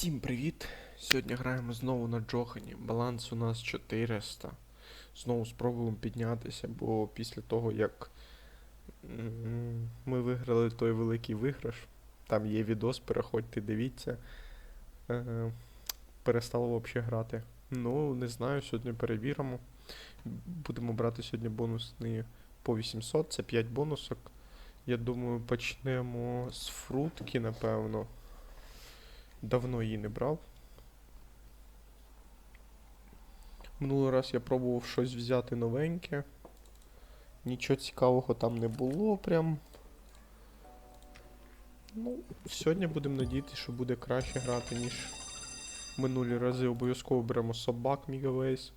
Всім привіт! Сьогодні граємо знову на Джохані. Баланс у нас 400. Знову спробуємо піднятися, бо після того, як ми виграли той великий виграш, там є відос, переходьте, дивіться. Е, перестало взагалі грати. Ну, не знаю, сьогодні перевіримо. Будемо брати сьогодні бонусні по 800, це 5 бонусок. Я думаю, почнемо з фрутки, напевно. Давно її не брав. Минулий раз я пробував щось взяти новеньке. Нічого цікавого там не було прям. Ну, сьогодні будемо надіятися, що буде краще грати, ніж минулі рази. Обов'язково беремо собак Мігавейс.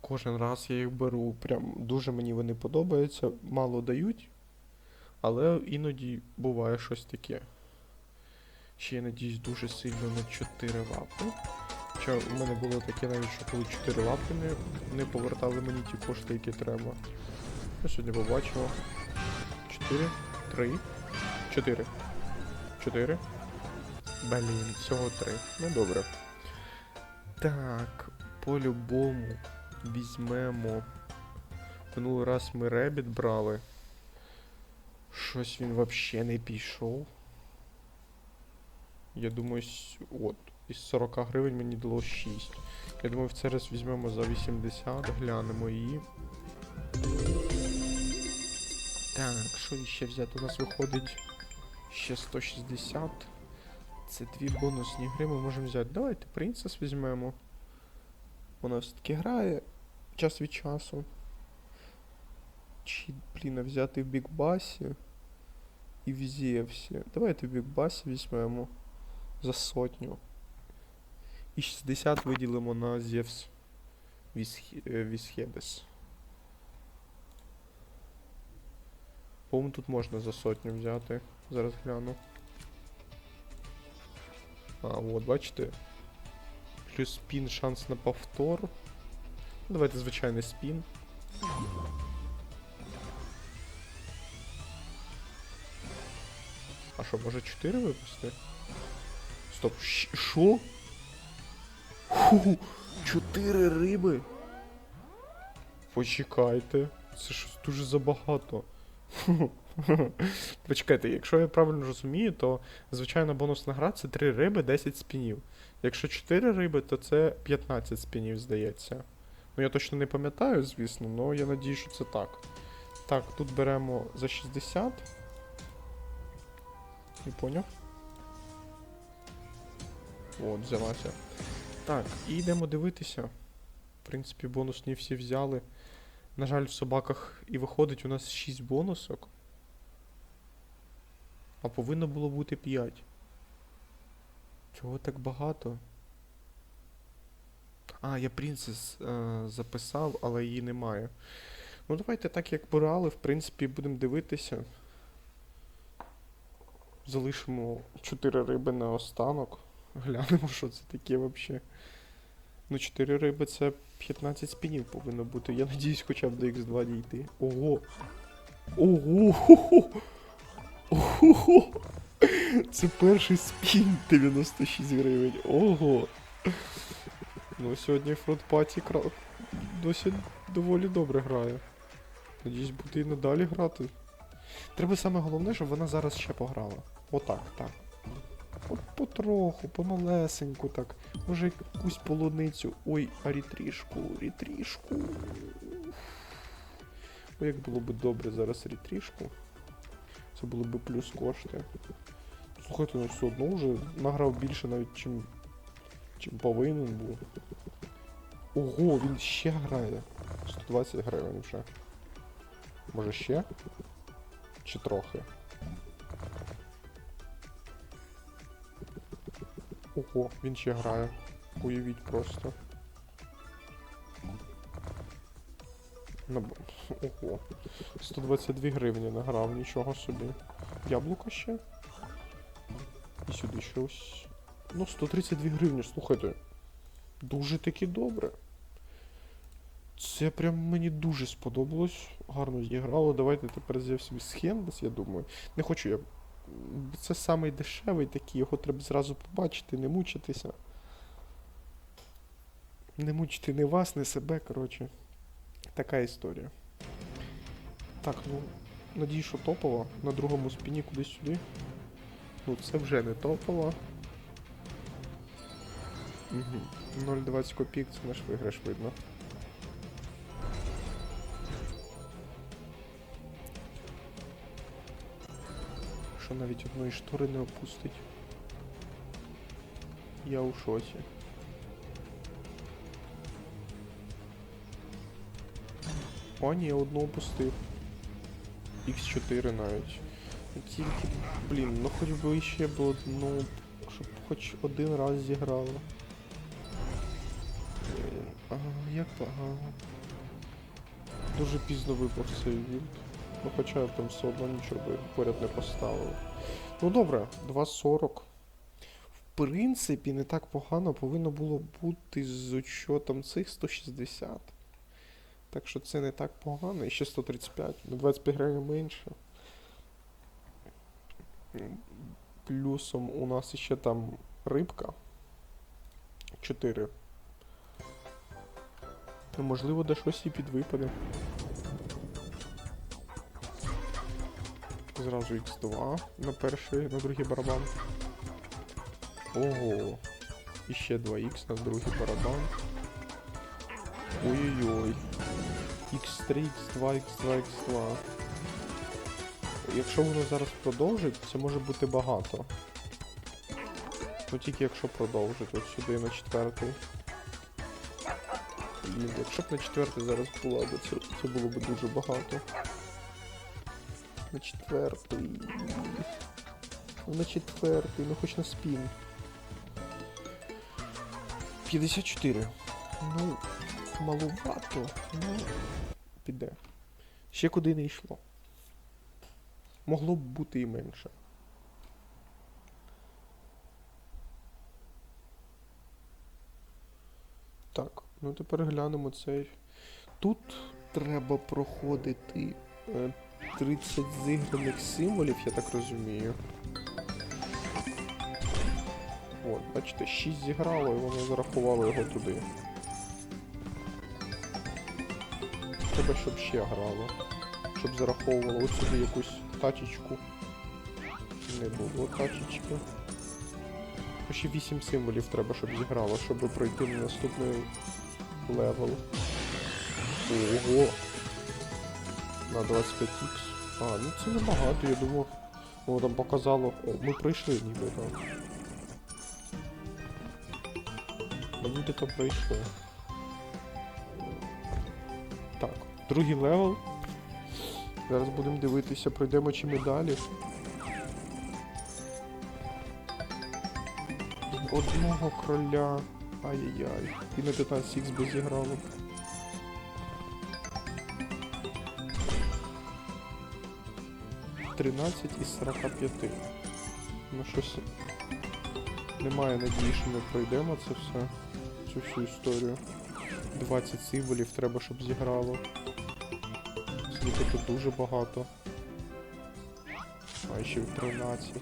Кожен раз я їх беру. Прям дуже мені вони подобаються. Мало дають. Але іноді буває щось таке. Ще я надіюсь дуже сильно на 4 лапи. Хоча в мене було таке навіть, що коли 4 лапи не, не повертали мені ті кошти, які треба. Ну, сьогодні побачимо. 4, 3, 4. 4. Блін, всього 3. Ну добре. Так, по-любому візьмемо. Минулий раз ми ребіт брали. Щось він взагалі не пішов. Я думаю, от, із 40 гривень мені дало 6. Я думаю, в цей раз візьмемо за 80, глянемо її. Так, що ще взяти? У нас виходить ще 160. Це дві бонусні гри ми можемо взяти. Давайте принцес візьмемо. Вона все-таки грає час від часу. Чи, блін, а взяти в Бікбасі і в Зевсі. Давайте в Бікбасі візьмемо за сотню. І 60 виділимо на Зевс Вісхе- Вісхедес. По-моєму, тут можна за сотню взяти. Зараз гляну. А, от, бачите? Плюс спін, шанс на повтор. Ну, Давайте звичайний спін. А що, може 4 випусти? Стоп, що? Фу, 4 риби. Почекайте. Це щось дуже забагато. Почекайте, якщо я правильно розумію, то звичайна бонусна гра це 3 риби, 10 спінів. Якщо 4 риби, то це 15 спінів, здається. Ну я точно не пам'ятаю, звісно, але я надію, що це так. Так, тут беремо за 60. Не поняв. От, взялася. Так, і йдемо дивитися. В принципі, бонусні всі взяли. На жаль, в собаках і виходить у нас 6 бонусок. А повинно було бути 5. Чого так багато? А, я принцес записав, але її немає. Ну давайте так як брали, в принципі, будемо дивитися. Залишимо 4 риби на останок. Глянемо, що це таке взагалі. Ну, 4 риби це 15 спінів повинно бути. Я надіюсь, хоча б до X2 дійти. Ого! Ого! Ого! Це перший спін 96 гривень. Ого! Ну, сьогодні фронт паті кра... досі доволі добре грає. Надіюсь, буде і надалі грати. Треба саме головне, щоб вона зараз ще пограла. Отак, так. От потроху, помалесеньку так. Може якусь полуницю. Ой, а рітрішку, рітрішку. Ой, як було б добре зараз рітрішку. Це було б плюс кошти. Слухайте, ну все одно вже награв більше навіть, чим, чим повинен був. Ого, він ще грає. 120 гривень вже. Може ще? Чи трохи? Ого, він ще грає. Уявіть просто. Ого. 122 гривні награв, нічого собі. Яблуко ще? І сюди щось. Ну, 132 гривні, слухайте. Дуже таки добре. Це прям мені дуже сподобалось. Гарно зіграло. Давайте тепер з'явився собі схем, я думаю. Не хочу я це самий дешевий такий, його треба зразу побачити, не мучитися. Не мучити не вас, не себе, коротше. Така історія. Так, ну, надію, що топово. На другому спіні кудись сюди. Ну, це вже не топово. Угу. 0,20 копійок це наш виграш видно. Що навіть одної штори не опустить. Я у шоці. О, ні, одну опустив. X4 навіть. Тільки, блін, ну хоч би ще б одну, щоб хоч один раз зіграло. Блін, А, як погано. Дуже пізно випав цей вілд. Ну хоча там все одно нічого би поряд не поставив. Ну добре, 2.40. В принципі, не так погано повинно було бути з учетом цих 160. Так що це не так погано. І ще 135. На 25 гривень менше. Плюсом у нас ще там рибка. 4. Ну, можливо, де щось і підвипаде. Зразу X2 на перший, на другий барабан. Ого. І ще 2Х на другий барабан. Ой-ой-ой. X3, X2, X2, X2. Якщо воно зараз продовжить, це може бути багато. Ну тільки якщо продовжить, от сюди на четвертий. Блін, якщо б на четвертий зараз була, це, це було б дуже багато. На четвертий. На четвертий, ну хоч на спін. 54. Ну, малувато, ну, піде. Ще куди не йшло. Могло б бути і менше. Так, ну тепер глянемо цей. Тут треба проходити е, 30 зіграних символів, я так розумію. От, бачите, 6 зіграло і воно зарахувало його туди. Треба, щоб ще грало. Щоб зараховувало ось сюди якусь тачечку. Не було тачечки. Ще 8 символів треба, щоб зіграло, щоб пройти на наступний левел. Ого! На 25х. А, ну це небагато, я думав. Воно там показало. О, ми пройшли ніби там. Ми люди то пройшли. Так, другий левел. Зараз будемо дивитися, пройдемо чи ми далі. Одного кроля. Ай-яй-яй. І на 15х би зіграло. Тринадцять із 45. Ну щось. Немає надії, що ми пройдемо це все. Цю всю історію. 20 символів треба, щоб зіграло. Тут дуже багато. А ще 13.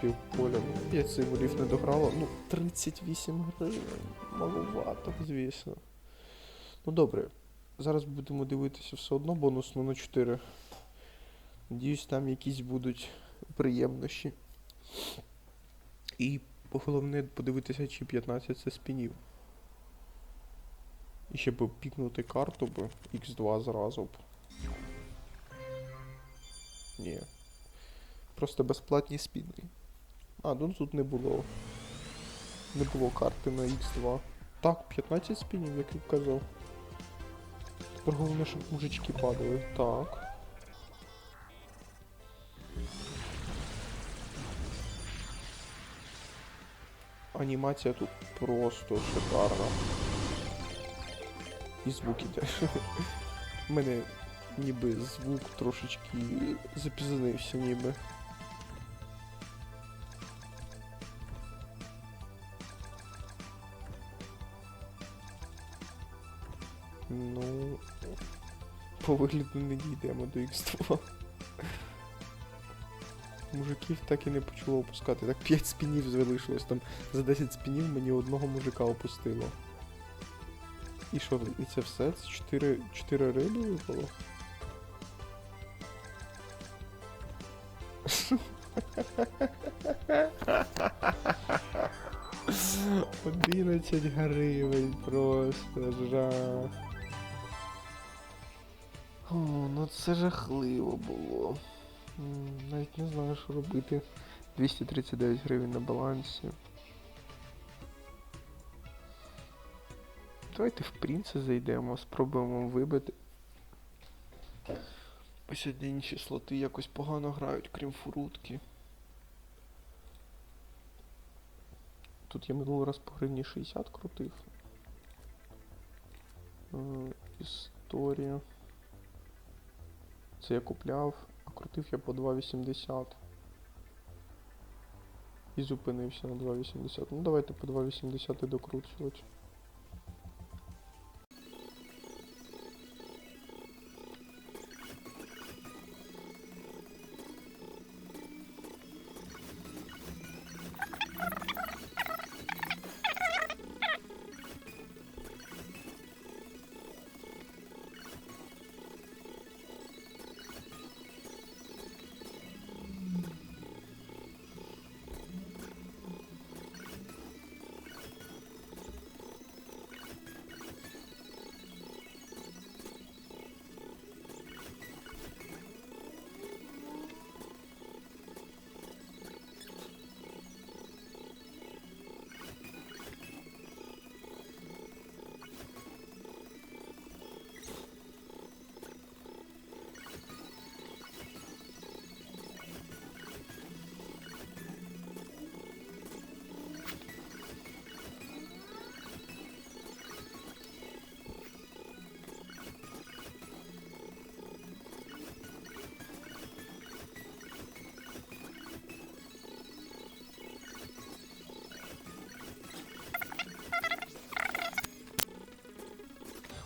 Півполя. Ну, 5 символів не дограло. Ну, 38 гривень. Маловато, звісно. Ну добре. Зараз будемо дивитися все одно бонусно на 4. Надіюсь, там якісь будуть приємнощі. І головне подивитися, чи 15 це спінів. І ще б пікнути карту б X2 зразу б. Ні. Просто безплатні спіни. А, ну тут не було. Не було карти на X2. Так, 15 спінів, як я казав. Тепер головне, щоб мужички падали. Так. Анімація тут просто шикарна. І звуки теж. У мене ніби звук трошечки запізнився ніби. Ну. По вигляду не дійдемо до X2. Мужиків так і не почало опускати. Так 5 спінів залишилось. Там за 10 спінів мені одного мужика опустило. І що, і це все? Це 4, 4 риби випало? Одинадцять гривень просто жах. О, ну це жахливо було. Навіть не знаю, що робити. 239 гривень на балансі. Давайте в принці зайдемо, спробуємо вибити. Бо сьогодні інші слоти якось погано грають, крім фурутки. Тут я минулий раз по гривні 60 крутив. Е, Історія. Це я купляв, а крутив я по 2,80. І зупинився на 2,80. Ну давайте по 2,80 і докручувати.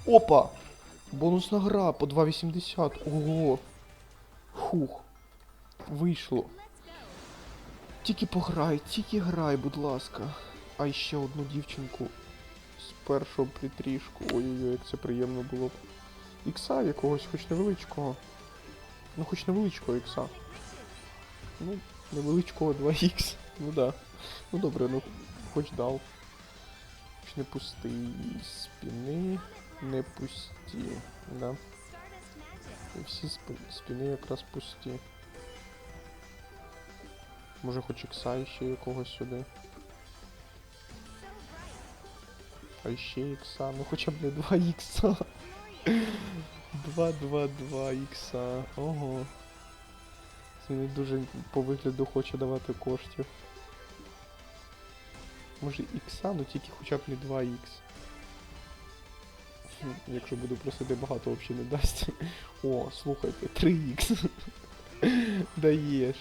Опа! Бонусна гра по 2,80. Ого. Хух. Вийшло. Тільки пограй, тільки грай, будь ласка. А ще одну дівчинку з першого притрішку. Ой-ой-ой, як це приємно було б. Ікса якогось, хоч невеличкого. Ну хоч невеличкого ікса. Ну, невеличкого 2х. Ну да. Ну добре, ну хоч дав. Хоч не пустий спіни. Не пусті, да. І всі спи- спини якраз пусті. Може хоч ікса ще якогось сюди. А ще ікса, ну хоча б не 2 ікса. 2, 2, 2 ікса. Ого. Це не дуже по вигляду хоче давати коштів. Може ікса, ну тільки хоча б не 2 ікс. Хм, Якщо буду просити багато, взагалі не дасть. О, слухайте, 3х. Даєш.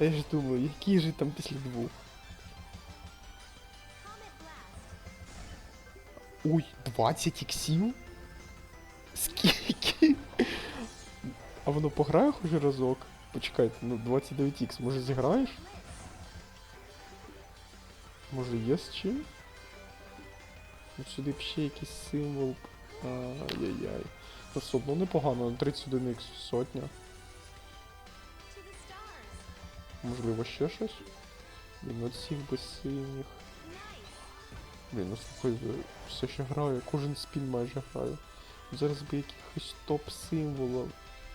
А я ж думаю, який же там після двох? Ой, 20 іксів? Скільки? А воно пограє хоч разок? Почекайте, ну 29х, може зіграєш? Може є з чим? Ну, сюди б ще якийсь символ. Ай-яй-яй. Ну, все одно непогано, 31 х сотня. Можливо, ще щось? Блін, от всіх без синіх. Блін, ну слухай, все ще граю, кожен спін майже граю. Зараз би якихось топ-символів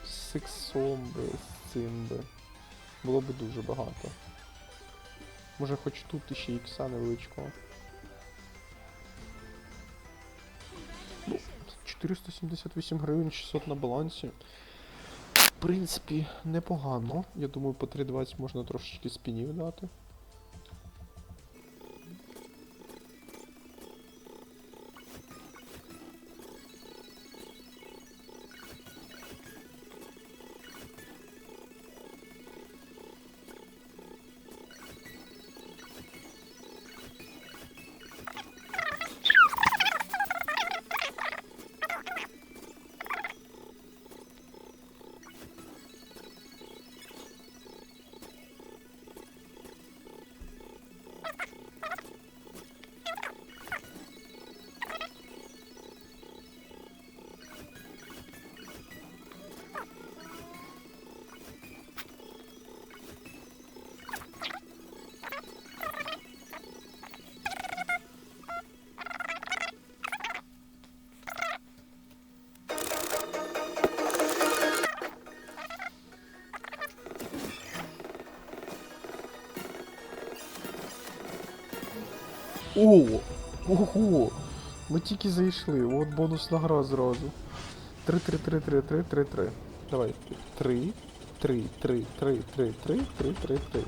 з сексом би, з цим би. Було б дуже багато. Може хоч тут іще ікса невеличкого. 478 гривень 600 на балансі. В принципі, непогано. Я думаю, по 3.20 можна трошечки спінів дати. О! Ого! Ми тільки зайшли, от бонусна гра зразу. 3, 3, 3, 3, 3, 3, 3. Давай. 3, 3, 3, 3, 3, 3, 3, 3, 3.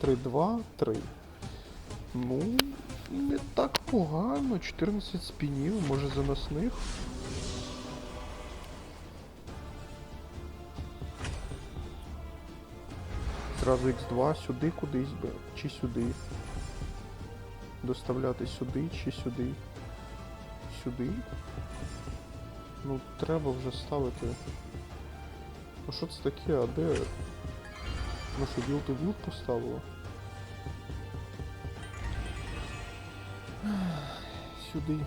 3, 2, 3. Ну, не так погано. 14 спінів, може заносних. Зразу X2 сюди кудись би, чи сюди. Доставляти сюди чи сюди. Сюди. Ну, треба вже ставити. Ну що це таке, а де? Ну що, віл то віл поставило? Сюди.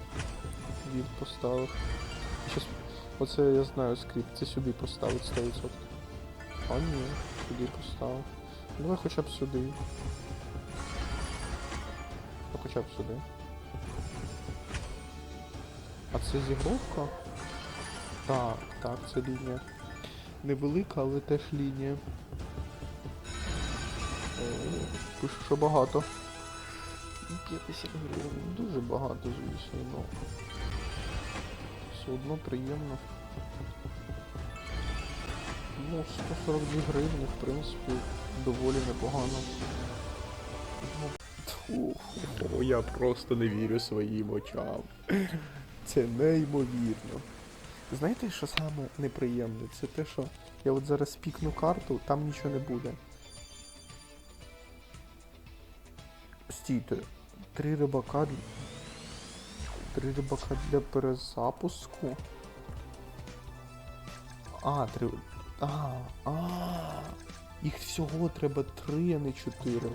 Віл поставив. Щас... Оце я знаю скрипт, це сюди поставить 100%. А ні, сюди поставив. Давай хоча б сюди. Ну, хоча б сюди. А це зігровка? Так, так, це лінія. Невелика, але теж лінія. Е, Пишу, що багато. 50 гривень. Дуже багато, звісно, ну. Все одно приємно. Ну, 142 гривні, в принципі, доволі непогано. О, я просто не вірю своїм очам. Це неймовірно. Знаєте, що саме неприємне? Це те, що я от зараз пікну карту, там нічого не буде. Стійте, три рибака. Три рибака для перезапуску. А, три. А, а. Їх всього треба три, а не чотири.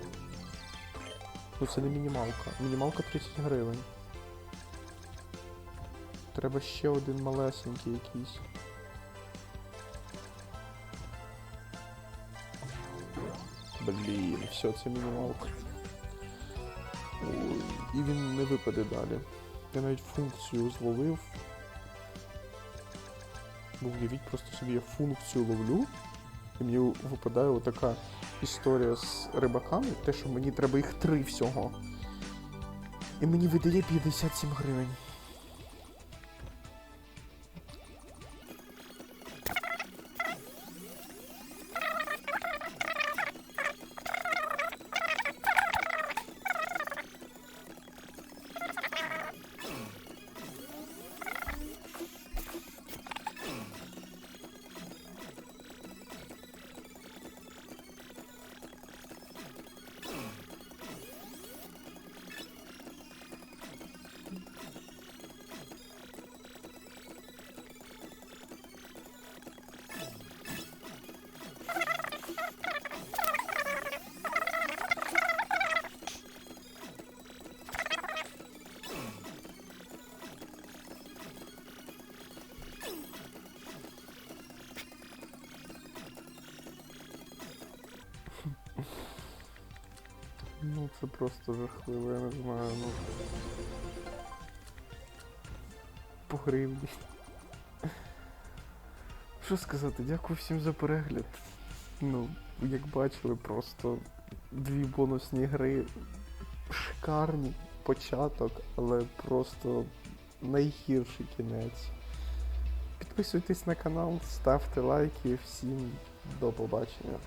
Ну це не мінімалка. Мінімалка 30 гривень. Треба ще один малесенький якийсь. Блін, все, це мінімалка. Ой, і він не випаде далі. Я навіть функцію зловив. Ну, уявіть просто собі я функцію ловлю, і мені випадає отака історія з рибаками, те, що мені треба їх три всього. І мені видає 57 гривень. Ну, це просто жахливо, я не знаю, ну. По гривні. Що сказати, дякую всім за перегляд. Ну, як бачили, просто дві бонусні гри. Шикарні початок, але просто найгірший кінець. Підписуйтесь на канал, ставте лайки, всім до побачення.